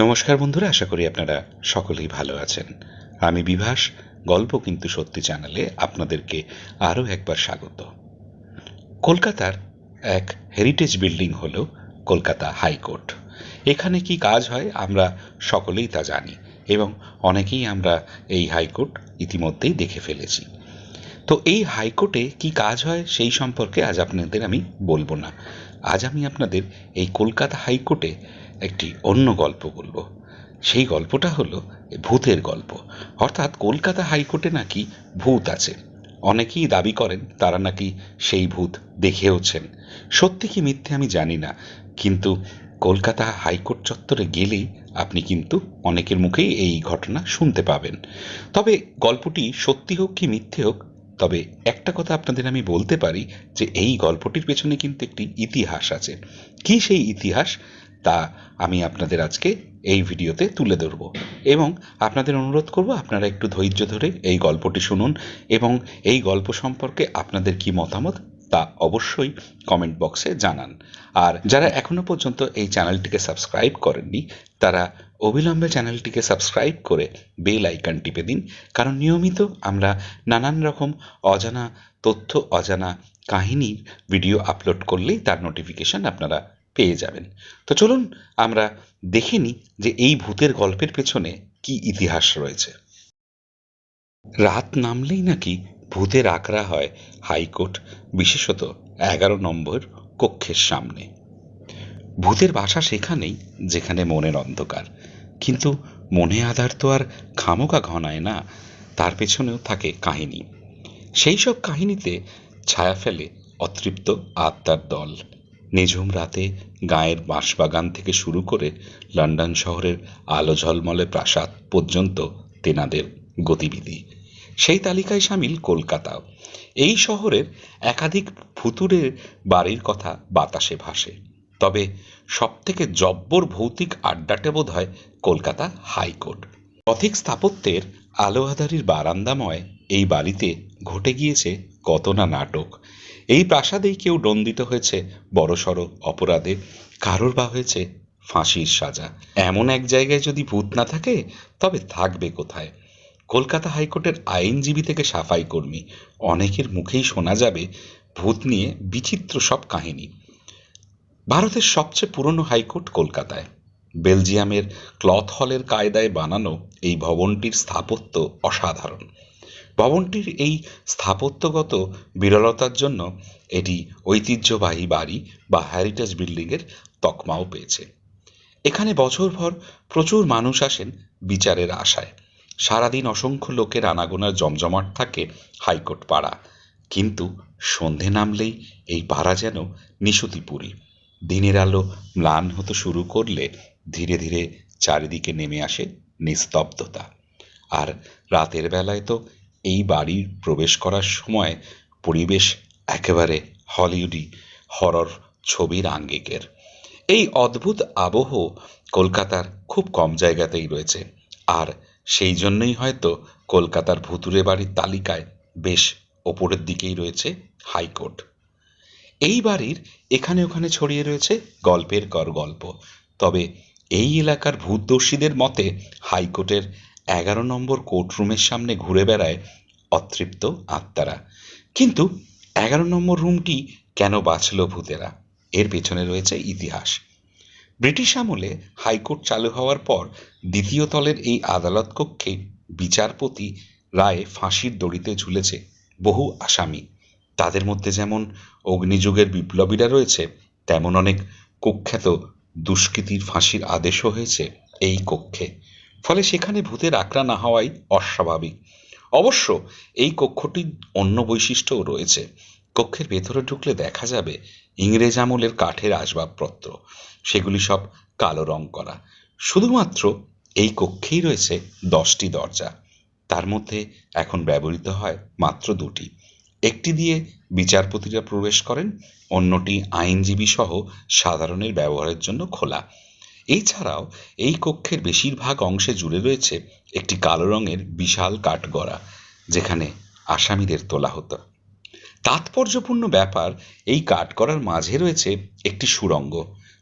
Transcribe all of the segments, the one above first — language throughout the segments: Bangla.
নমস্কার বন্ধুরা, আশা করি আপনারা সকলেই ভালো আছেন। আমি বিভাস, গল্প কিন্তু সত্যি চ্যানেলে আপনাদেরকে আরও একবার স্বাগত। কলকাতার এক হেরিটেজ বিল্ডিং হল কলকাতা হাইকোর্ট এখানে কি কাজ হয় আমরা সকলেই তা জানি এবং অনেকেই আমরা এই হাইকোর্ট ইতিমধ্যেই দেখে ফেলেছি। তো এই হাইকোর্টে কি কাজ হয় সেই সম্পর্কে আজ আপনাদের আমি বলব না। আজ আমি আপনাদের এই কলকাতা হাইকোর্টে একটি অন্য গল্প বলব। সেই গল্পটা হলো ভূতের গল্প। অর্থাৎ কলকাতা হাইকোর্টে নাকি ভূত আছে। অনেকেই দাবি করেন তারা নাকি সেই ভূত দেখেওছেন। সত্যি কি মিথ্যে আমি জানি না। কিন্তু কলকাতা হাইকোর্ট চত্বরে গেলেই আপনি কিন্তু অনেকের মুখেই এই ঘটনা শুনতে পাবেন। তবে গল্পটি সত্যি হোক কি মিথ্যে হোক, তবে একটা কথা আপনাদের আমি বলতে পারি যে এই গল্পটির পেছনে কিন্তু একটি ইতিহাস আছে। কি সেই ইতিহাস? তা আমি আপনাদের আজকে এই ভিডিওতে তুলে ধরব। এবং আপনাদের অনুরোধ করব, আপনারা একটু ধৈর্য ধরে এই গল্পটি শুনুন এবং এই গল্প সম্পর্কে আপনাদের কি মতামত তা অবশ্যই কমেন্ট বক্সে জানান। আর যারা এখনও পর্যন্ত এই চ্যানেলটিকে সাবস্ক্রাইব করেননি, তারা অবিলম্বে চ্যানেলটিকে সাবস্ক্রাইব করে বেল আইকন টিপে দিন, কারণ নিয়মিত আমরা নানান রকম অজানা তথ্য, অজানা কাহিনীর ভিডিও আপলোড করলেই তার নোটিফিকেশন আপনারা পেয়ে যাবেন। তো চলুন আমরা দেখে নিই যে এই ভূতের গল্পের পেছনে কি ইতিহাস রয়েছে। রাত নামলেই নাকি ভূতের আকড়া হয় হাইকোর্ট, বিশেষত এগারো নম্বর কক্ষের সামনে। ভূতের বাসা সেখানেই, যেখানে মনের অন্ধকার। কিন্তু মনে আধার তো আর খামোকা ঘনায় না, তার পেছনেও থাকে কাহিনী। সেই সব কাহিনীতে ছায়া ফেলে অতৃপ্ত আত্মার দল। নিঝুম রাতে গায়ের বাঁশবাগান থেকে শুরু করে লন্ডন শহরের আলো ঝলমলে প্রাসাদ পর্যন্ত তেনাদের গতিবিধি। সেই তালিকায় সামিল কলকাতাও এই শহরের একাধিক ভুতুরের বাড়ির কথা বাতাসে ভাসে। তবে সবথেকে জব্বর ভৌতিক আড্ডাটে বোধ হয় কলকাতা হাইকোর্ট। গথিক স্থাপত্যের আলো আধারির বারান্দাময় এই বাড়িতে ঘটে গিয়েছে কত না নাটক। এই প্রাসাদেই কেউ দণ্ডিত হয়েছে বড়সড় অপরাধে, কারোর বা হয়েছে ফাঁসির সাজা। এমন এক জায়গায় যদি ভূত না থাকে, তবে থাকবে কোথায়? কলকাতা হাইকোর্টের আইনজীবী থেকে সাফাই কর্মী, অনেকের মুখেই শোনা যাবে ভূত নিয়ে বিচিত্র সব কাহিনী। ভারতের সবচেয়ে পুরনো হাইকোর্ট কলকাতায়। বেলজিয়ামের ক্লথ হলের কায়দায় বানানো এই ভবনটির স্থাপত্য অসাধারণ। ভবনটির এই স্থাপত্যগত বিরলতার জন্য এটি ঐতিহ্যবাহী বাড়ি বা হ্যারিটেজ বিল্ডিংয়ের তকমাও পেয়েছে। এখানে বছরভর প্রচুর মানুষ আসেন বিচারের আশায়। সারাদিন অসংখ্য লোকের আনাগোনার জমজমাট থাকে হাইকোর্ট পাড়া। কিন্তু সন্ধে নামলেই এই পাড়া যেন নিশুতিপুরী। দিনের আলো ম্লান হতে শুরু করলে ধীরে ধীরে চারিদিকে নেমে আসে নিস্তব্ধতা। আর রাতের বেলায় তো এই বাড়ির প্রবেশ করার সময় পরিবেশ একেবারে হলিউডি হরর ছবির আঙ্গিকের। এই অদ্ভুত আবহ কলকাতার খুব কম জায়গাতেই রয়েছে। আর সেই জন্যই হয়তো কলকাতার ভুতুরে বাড়ির তালিকায় বেশ ওপরের দিকেই রয়েছে হাইকোর্ট। এই বাড়ির এখানে ওখানে ছড়িয়ে রয়েছে গল্পের কর গল্প। তবে এই এলাকার ভূতদর্শীদের মতে হাইকোর্টের এগারো নম্বর কোর্টরুমের সামনে ঘুরে বেড়ায় অতৃপ্ত আত্মারা। কিন্তু এগারো নম্বর রুমটি কেন বাঁচল ভূতেরা? এর পেছনে রয়েছে ইতিহাস। ব্রিটিশ আমলে হাইকোর্ট চালু হওয়ার পর দ্বিতীয় তলের এই আদালত কক্ষে বিচারপতি রায়ে ফাঁসির দড়িতে ঝুলেছে বহু আসামি। তাদের মধ্যে যেমন অগ্নিযুগের বিপ্লবীরা রয়েছে, তেমন অনেক কুখ্যাত দুষ্কৃতির ফাঁসির আদেশও হয়েছে এই কক্ষে। ফলে সেখানে ভূতের আক্রা না হওয়াই অস্বাভাবিক। অবশ্য এই কক্ষটির অন্য বৈশিষ্ট্যও রয়েছে। কক্ষের ভেতরে ঢুকলে দেখা যাবে ইংরেজ আমলের কাঠের আসবাবপত্র। সেগুলি সব কালো রং করা। শুধুমাত্র এই কক্ষেই রয়েছে দশটি দরজা। তার মধ্যে এখন ব্যবহৃত হয় মাত্র দুটি। একটি দিয়ে বিচারপতিরা প্রবেশ করেন, অন্যটি আইনজীবী সহ সাধারণের ব্যবহারের জন্য খোলা। এছাড়াও এই কক্ষের বেশিরভাগ অংশে জুড়ে রয়েছে একটি কালো রঙের বিশাল কাঠগড়া, যেখানে আসামিদের তোলা হতো। তাৎপর্যপূর্ণ ব্যাপার, এই কাঠগড়ার মাঝে রয়েছে একটি সুড়ঙ্গ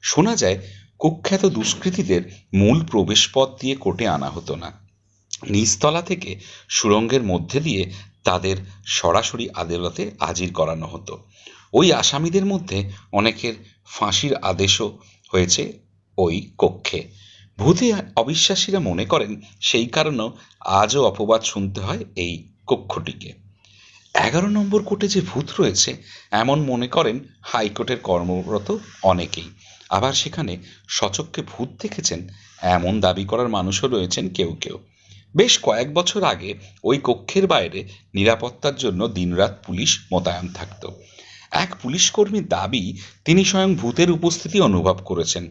শোনা যায়, কুখ্যাত দুষ্কৃতীদের মূল প্রবেশপথ দিয়ে কোটে আনা হতো না। নিচতলা থেকে সুরঙ্গের মধ্যে দিয়ে তাদের সরাসরি আদালতে হাজির করানো হতো। ওই আসামিদের মধ্যে অনেকের ফাঁসির আদেশও হয়েছে ওই কক্ষে। ভূতে অবিশ্বাসীরা মনে করেন সেই কারণেও আজও অপবাদ শুনতে হয় এই কক্ষটিকে। এগারো নম্বর কোর্টে যে ভূত রয়েছে, এমন মনে করেন হাইকোর্টের কর্মরত অনেকেই। আবার সেখানে সচক্ষে ভূত দেখেছেন, এমন দাবি করার মানুষও রয়েছেন কেউ কেউ। বেশ কয়েক বছর আগে ওই কক্ষের বাইরে নিরাপত্তার জন্য দিনরাত পুলিশ মোতায়েন থাকত। এক পুলিশকর্মীর দাবি, তিনি স্বয়ং ভূতের উপস্থিতি অনুভব করেছেন।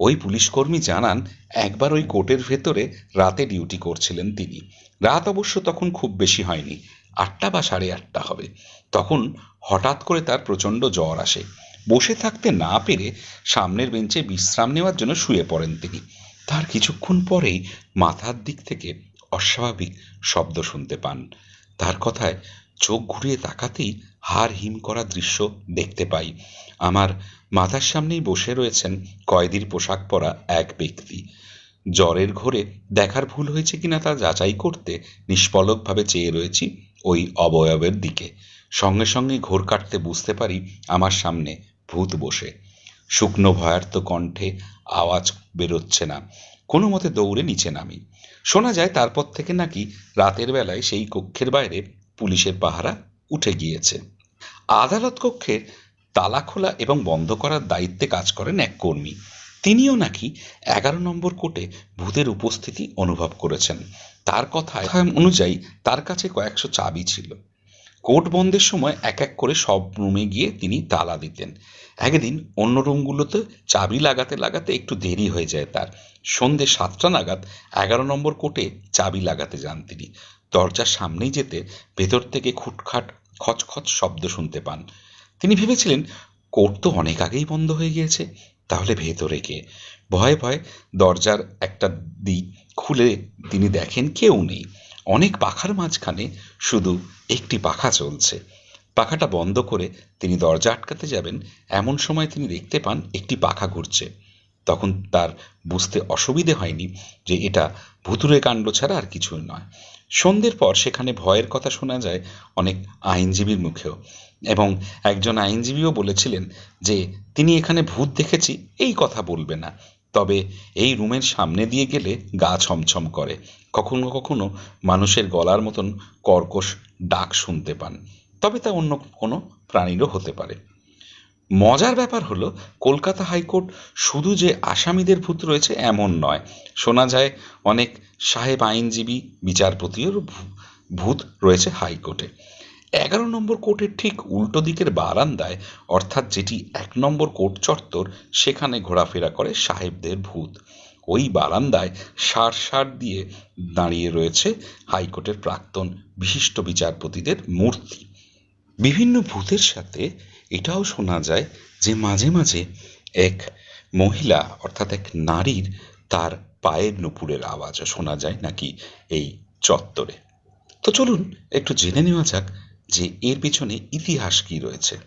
ওই পুলিশকর্মী জানান, একবার ওই কোর্টের ভেতরে রাতে ডিউটি করছিলেন তিনি। রাত অবশ্য তখন খুব বেশি হয়নি, আটটা বা সাড়ে আটটা হবে। তখন হঠাৎ করে তার প্রচণ্ড জ্বর আসে। বসে থাকতে না পেরে সামনের বেঞ্চে বিশ্রাম নেওয়ার জন্য শুয়ে পড়েন তিনি। তার কিছুক্ষণ পরেই মাথার দিক থেকে অস্বাভাবিক শব্দ শুনতে পান। তার কথায় চোখ ঘুরিয়ে তাকাতেই হার হিম করা দৃশ্য দেখতে পাই। আমার মাথার সামনেই বসে রয়েছেন কয়েদির পোশাক পরা এক ব্যক্তি। জ্বরের ঘোরে দেখার ভুল হয়েছে কিনা তা যাচাই করতে নিষ্পলকভাবে চেয়ে রয়েছি ওই অবয়বের দিকে। সঙ্গে সঙ্গে ঘোর কাটতে বুঝতে পারি আমার সামনে ভূত বসে। শুকনো ভয়ার্ত কণ্ঠে আওয়াজ বেরোচ্ছে না। কোনো মতে দৌড়ে নিচে নামি। শোনা যায় তারপর থেকে নাকি রাতের বেলায় সেই কক্ষের বাইরে পুলিশের পাহারা উঠে গিয়েছে। আদালত কক্ষের তালা খোলা এবং বন্ধ করার দায়িত্বে কাজ করেন এক কর্মী। তিনিও নাকি এগারো নম্বর কোর্টে ভূতের উপস্থিতি অনুভব করেছেন। তার কথায় অনুযায়ী তার কাছে কয়েকশো চাবি ছিল। কোর্ট বন্ধের সময় এক এক করে সব রুমে গিয়ে তিনি তালা দিতেন। একদিন অন্য রুমগুলোতে চাবি লাগাতে লাগাতে একটু দেরি হয়ে যায় তার। সন্ধে সাতটা নাগাদ এগারো নম্বর কোর্টে চাবি লাগাতে যান তিনি। দরজার সামনেই যেতে ভেতর থেকে খুটখাট, খচখচ শব্দ শুনতে পান। তিনি ভেবেছিলেন কোর্ট তো অনেক আগেই বন্ধ হয়ে গিয়েছে, তাহলে ভেতরে কে? ভয়ে ভয়ে দরজার একটা দিক খুলে তিনি দেখেন কেউ নেই। অনেক পাখার মাঝখানে শুধু একটি পাখা চলছে। পাখাটা বন্ধ করে তিনি দরজা আটকাতে যাবেন, এমন সময় তিনি দেখতে পান একটি পাখা ঘুরছে। তখন তার বুঝতে অসুবিধে হয়নি যে এটা ভুতুরে কাণ্ড ছাড়া আর কিছুই নয়। সন্ধ্যের পর সেখানে ভয়ের কথা শোনা যায় অনেক আইনজীবীর মুখেও। এবং একজন আইনজীবীও বলেছিলেন যে, তিনি এখানে ভূত দেখেছি, এই কথা বলবে না। তবে এই রুমের সামনে দিয়ে গেলে গা ছমছম করে। কখনো কখনো মানুষের গলার মতন কর্কশ ডাক শুনতে পান, তবে তা অন্য কোনো প্রাণীরও হতে পারে। মজার ব্যাপার হলো, কলকাতা হাইকোর্ট শুধু যে আসামিদের ভূত রয়েছে এমন নয়। শোনা যায়, অনেক সাহেব আইনজীবী বিচারপতিও ভূত রয়েছে হাইকোর্টে। এগারো নম্বর কোর্টের ঠিক উল্টো দিকের বারান্দায়, অর্থাৎ যেটি এক নম্বর কোর্ট চত্বর, সেখানে ঘোরাফেরা করে সাহেবদের ভূত। ওই বারান্দায় সার সার দিয়ে দাঁড়িয়ে রয়েছে হাইকোর্টের প্রাক্তন বিশিষ্ট বিচারপতিদের মূর্তি। বিভিন্ন ভূতের সাথে এটাও শোনা যায় যে মাঝে মাঝে এক মহিলা, অর্থাৎ এক নারীর তার পায়ের নুপুরের আওয়াজও শোনা যায় নাকি এই চত্বরে। তো চলুন একটু জেনে নেওয়া যাক যে এর পিছনে ইতিহাস কি রয়েছে?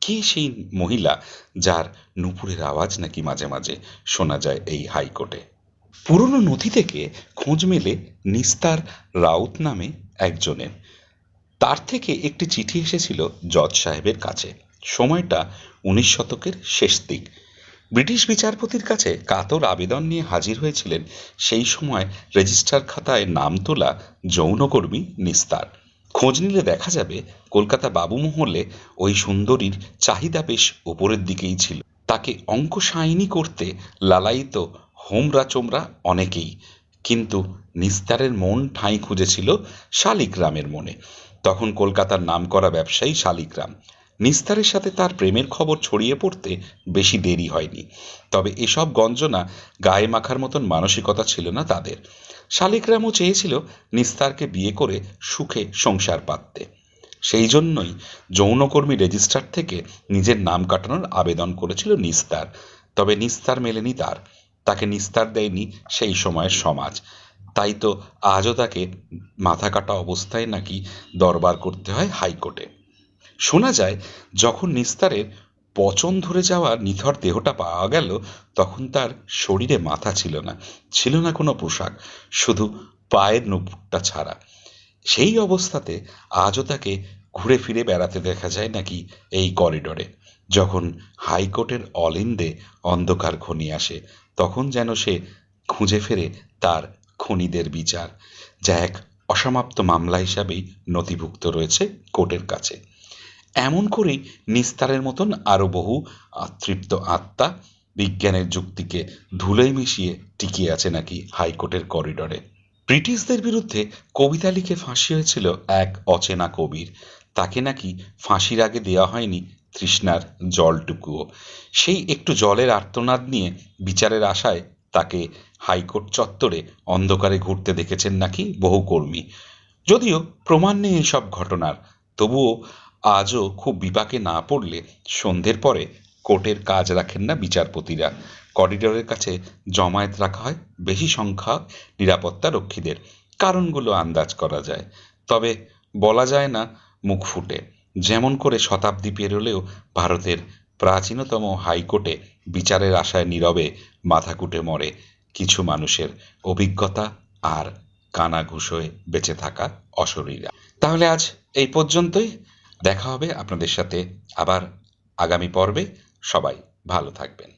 কে সেই মহিলা যার নুপুরের আওয়াজ নাকি মাঝে মাঝে শোনা যায় এই হাইকোর্টে? পুরনো নথি থেকে খোঁজ মেলে নিস্তার রাউত নামে একজনের। তার থেকে একটি চিঠি এসেছিল জজ সাহেবের কাছে। সময়টা উনিশ শতকের শেষ দিক। ব্রিটিশ বিচারপতির কাছে কাতর আবেদন নিয়ে হাজির হয়েছিলেন সেই সময় রেজিস্টার খাতায় নাম তোলা যৌনকর্মী নিস্তার। খোঁজ নিলে দেখা যাবে কলকাতা বাবুমহলে ওই সুন্দরীর চাহিদা বেশ ওপরের দিকেই ছিল। তাকে অঙ্ক সাইনি করতে লালায়িত হোমরা চোমরা অনেকেই। কিন্তু নিস্তারের মন ঠাঁই খুঁজেছিল শালিগ্রামের মনে। তখন কলকাতার নামকরা ব্যবসায়ী শালিগ্রাম। নিস্তারের সাথে তার প্রেমের খবর ছড়িয়ে পড়তে বেশি দেরি হয়নি। তবে এসব গঞ্জনা গায়ে মাখার মতন মানসিকতা ছিল না তাদের। শালিগ্রামও চেয়েছিল নিস্তারকে বিয়ে করে সুখে সংসার পাততে। সেই জন্যই যৌনকর্মী রেজিস্ট্রার থেকে নিজের নাম কাটানোর আবেদন করেছিল নিস্তার। তবে নিস্তার মেলেনি তার। তাকে নিস্তার দেয়নি সেই সময়ের সমাজ। তাই তো আজও তাকে মাথা কাটা অবস্থায় নাকি দরবার করতে হয় হাইকোর্টে। শোনা যায়, যখন নিস্তারের পচন ধরে যাওয়া নিথর দেহটা পাওয়া গেল, তখন তার শরীরে মাথা ছিল না ছিল না কোনো পোশাক, শুধু পায়ের নুপুরটা ছাড়া। সেই অবস্থাতে আজও তাকে ঘুরে ফিরে বেড়াতে দেখা যায় নাকি এই করিডরে। যখন হাইকোর্টের অলিন্দে অন্ধকার ঘনিয়ে আসে, তখন যেন সে খুঁজে ফেরে তার খুনিদের বিচার, যা এক অসমাপ্ত মামলা হিসাবেই নথিভুক্ত রয়েছে কোর্টের কাছে। এমন করেই নিস্তারের মতন আরও বহু তৃপ্ত আত্মা বিজ্ঞানের যুক্তিকে ধুলোয় মিশিয়ে টিকিয়ে আছে নাকি হাইকোর্টের করিডরে। ব্রিটিশদের বিরুদ্ধে কবিতা লিখে ফাঁসি হয়েছিল এক অচেনা কবির। তাকে নাকি ফাঁসির আগে দেওয়া হয়নি তৃষ্ণার জলটুকুও। সেই একটু জলের আর্তনাদ নিয়ে বিচারের আশায় তাকে হাইকোর্ট চত্বরে অন্ধকারে ঘুরতে দেখেছেন নাকি বহু কর্মী। যদিও প্রমাণ নেই এইসব ঘটনার, তবুও আজও খুব বিপাকে না পড়লে সন্ধ্যের পরে কোর্টের কাজ রাখেন না বিচারপতিরা। করিডোরের কাছে জমায়েত রাখা হয় বেশি সংখ্যা নিরাপত্তা রক্ষীদের। কারণগুলো আন্দাজ করা যায়। তবে বলা যায় না মুখ ফুটে। যেমন করে শতাব্দী পেরোলেও ভারতের প্রাচীনতম হাইকোর্টে বিচারের আশায় নীরবে মাথাকুটে মরে কিছু মানুষের অভিজ্ঞতা আর কানাঘুষ হয়ে বেঁচে থাকা অশরীরা। তাহলে আজ এই পর্যন্তই। দেখা হবে আপনাদের সাথে আবার আগামী পর্বে। সবাই ভালো থাকবেন।